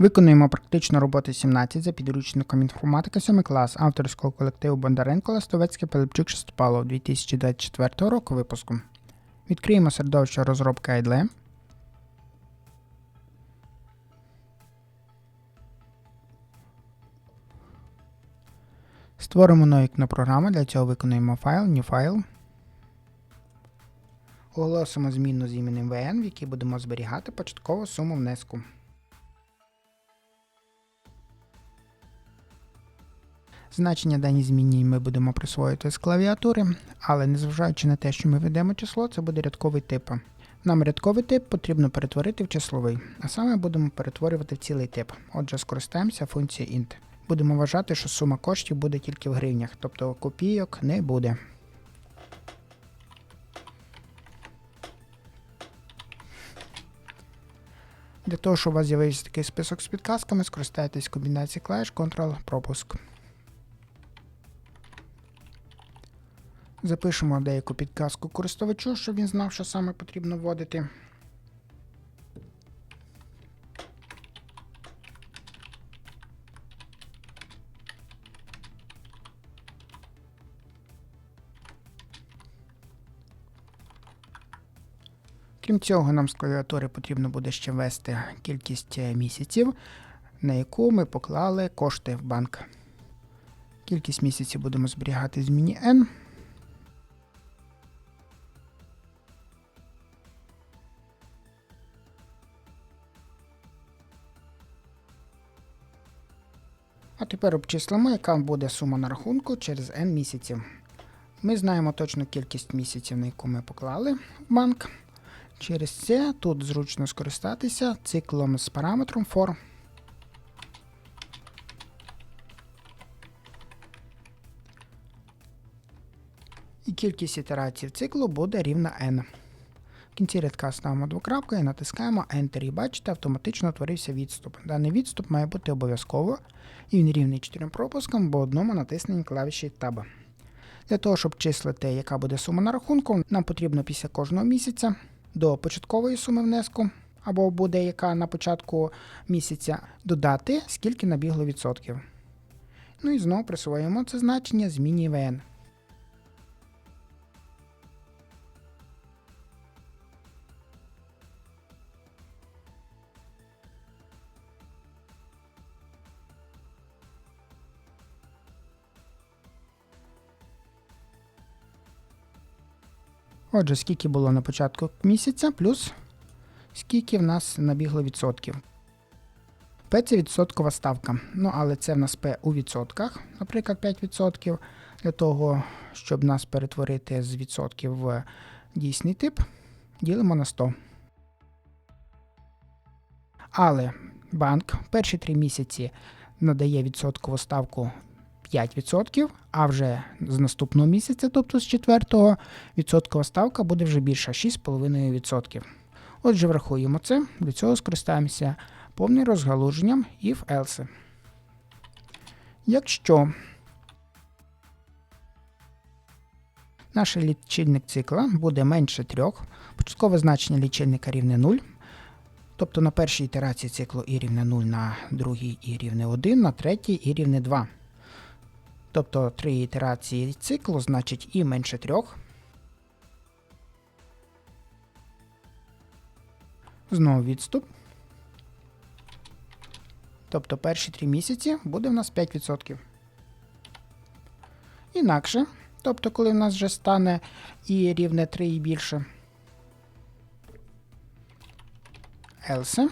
Виконуємо практичну роботу 17 за підручником інформатика 7 клас авторського колективу Бондаренко Ластовецький Пилипчук Шестопалов 2024 року випуску. Відкриємо середовище розробки IDLE. Створимо нові програму, для цього виконуємо файл, new file. Оголосимо змінну з іменем VN, в якій будемо зберігати початкову суму внеску. Значення даній зміні ми будемо присвоювати з клавіатури, але незважаючи на те, що ми ведемо число, це буде рядковий тип. Нам рядковий тип потрібно перетворити в числовий, а саме будемо перетворювати в цілий тип. Отже, скористаємося функцією int. Будемо вважати, що сума коштів буде тільки в гривнях, тобто копійок не буде. Для того, щоб у вас з'явився такий список з підказками, скористайтесь комбінацією клавіш Ctrl-пропуск. Запишемо деяку підказку користувачу, щоб він знав, що саме потрібно вводити. Крім цього, нам з клавіатури потрібно буде ще ввести кількість е, місяців, на яку ми поклали кошти в банк. Кількість місяців будемо зберігати в зміні n. тепер обчислимо, яка буде сума на рахунку через n місяців. Ми знаємо точну кількість місяців, на яку ми поклали в банк. Через це тут зручно скористатися циклом з параметром for. І кількість ітерацій циклу буде рівна n. В кінці рядка ставимо двокрапку і натискаємо Enter. І бачите, автоматично утворився відступ. Даний відступ має бути обов'язково, і він рівний 4 пропускам, бо одному натисненні клавіші Tab. Для того, щоб числити, яка буде сума на рахунку, нам потрібно після кожного місяця до початкової суми внеску, або буде яка на початку місяця, додати, скільки набігло відсотків. Ну і знову присвоюємо це значення зміні VN. Отже, скільки було на початку місяця, плюс скільки в нас набігло відсотків. P це відсоткова ставка. Ну, але це в нас P у відсотках, наприклад, 5%. Для того, щоб нас перетворити з відсотків в дійсний тип, ділимо на 100. Але банк перші три місяці надає відсоткову ставку 5%, а вже з наступного місяця, тобто з 4 відсоткова ставка буде вже більша 6,5%. Отже, врахуємо це, для цього скористаємося повним розгалуженням if else. Якщо наш лічильник цикла буде менше 3, початкове значення лічильника рівне 0, тобто на першій ітерації циклу і рівне 0, на другій і рівне 1, на третій і рівне 2. Тобто три ітерації циклу, значить і менше трьох. Знову відступ. Тобто перші три місяці буде в нас 5%. Інакше, тобто, коли в нас вже стане і рівне 3 і більше. Else.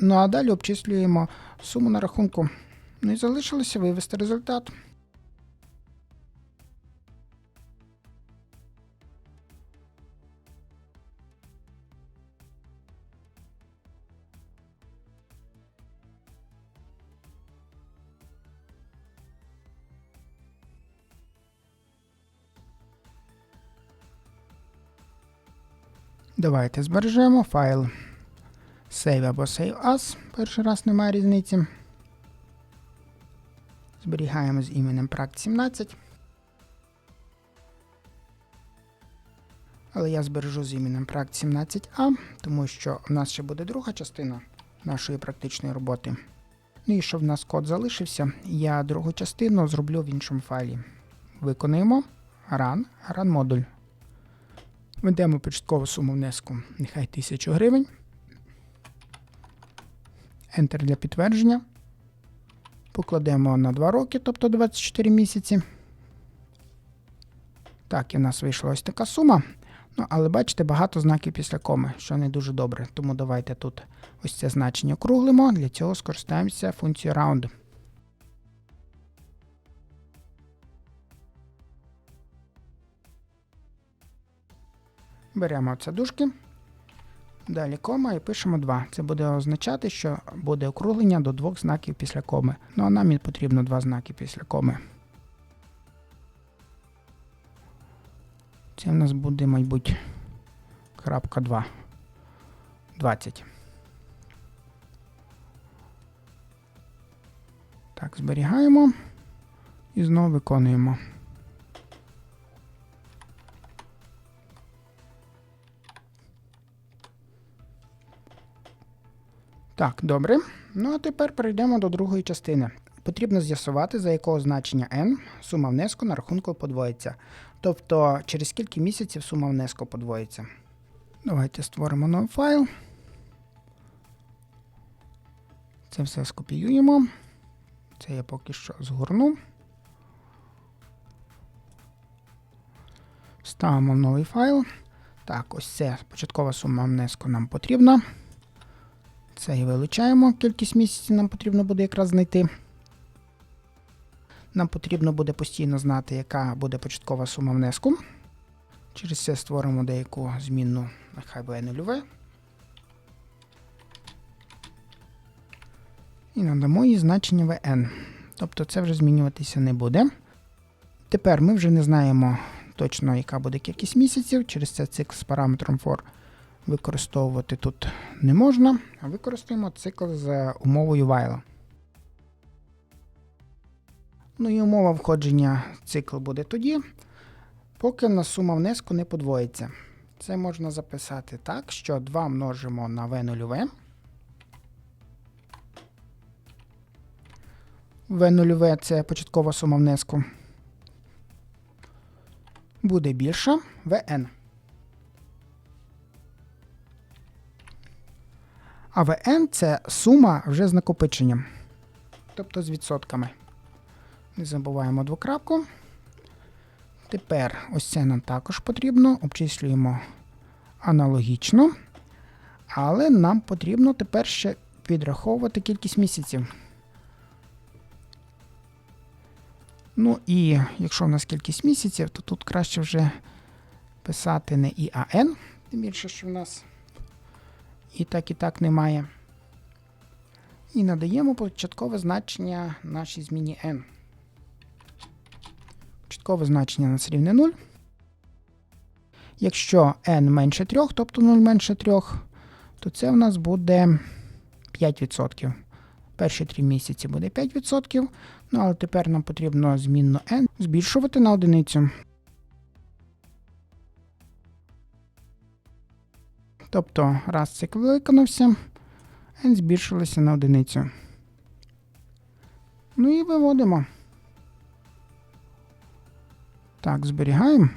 Ну а далі обчислюємо суму на рахунку. Ну і залишилося вивести результат. Давайте збережемо файл. Save або Save As. Перший раз немає різниці. Зберігаємо з іменем Pract 17. Але я збережу з іменем проект 17А, тому що в нас ще буде друга частина нашої практичної роботи. Ну і щоб в нас код залишився, я другу частину зроблю в іншому файлі. Виконуємо run, run модуль. Введемо початкову суму внеску, нехай 1000 гривень. Enter для підтвердження. Покладемо на 2 роки, тобто 24 місяці. Так, і в нас вийшла ось така сума. Ну, але бачите, багато знаків після коми, що не дуже добре. Тому давайте тут ось це значення округлимо. Для цього скористаємося функцією round. Беремо це дужки. Далі кома і пишемо 2. Це буде означати, що буде округлення до двох знаків після коми. Ну а нам потрібно два знаки після коми. Це в нас буде, мабуть, крапка 2. 20. Так, зберігаємо і знову виконуємо. Так, добре. Ну а тепер перейдемо до другої частини. Потрібно з'ясувати, за якого значення n сума внеску на рахунку подвоїться. Тобто, через скільки місяців сума внеску подвоїться. Давайте створимо новий файл. Це все скопіюємо. Це я поки що згорну. Ставимо в новий файл. Так, ось це початкова сума внеску нам потрібна. Це і вилучаємо. Кількість місяців нам потрібно буде якраз знайти. Нам потрібно буде постійно знати, яка буде початкова сума внеску. Через це створимо деяку змінну, нехай буде нульове. І надамо їй значення vn. Тобто це вже змінюватися не буде. Тепер ми вже не знаємо точно, яка буде кількість місяців. Через це цикл з параметром for використовувати тут не можна, використаємо цикл з умовою while. Ну і умова входження цикл буде тоді, поки на сума внеску не подвоїться. Це можна записати так, що 2 множимо на v нульове. v нульове це початкова сума внеску. Буде більша vn. А ВН це сума вже з накопиченням, тобто з відсотками. Не забуваємо двокрапку. Тепер ось це нам також потрібно, обчислюємо аналогічно. Але нам потрібно тепер ще підраховувати кількість місяців. Ну і якщо в нас кількість місяців, то тут краще вже писати не І, а N, тим більше, що в нас і так, і так немає. І надаємо початкове значення нашій зміні n. Початкове значення нас рівне 0. Якщо n менше 3, тобто 0 менше 3, то це в нас буде 5%. Перші 3 місяці буде 5%. Ну, але тепер нам потрібно змінну n збільшувати на одиницю. Тобто, раз цикл виконався, n збільшилося на одиницю. Ну і виводимо. Так, зберігаємо.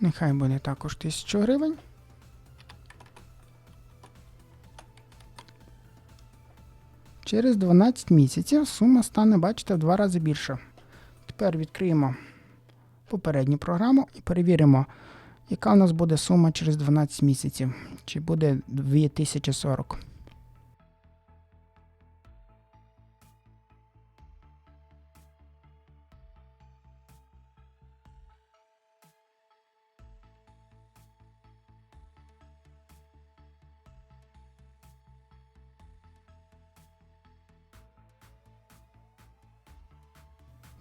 Нехай буде також 1000 гривень. Через 12 місяців сума стане, бачите, в два рази більша. Тепер відкриємо попередню програму і перевіримо, яка у нас буде сума через 12 місяців. Чи буде 2040.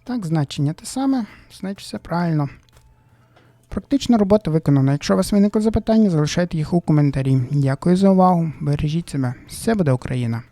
Так, значення те саме, значить все правильно. Практична робота виконана. Якщо у вас виникли запитання, залишайте їх у коментарі. Дякую за увагу. Бережіть себе. Все буде Україна!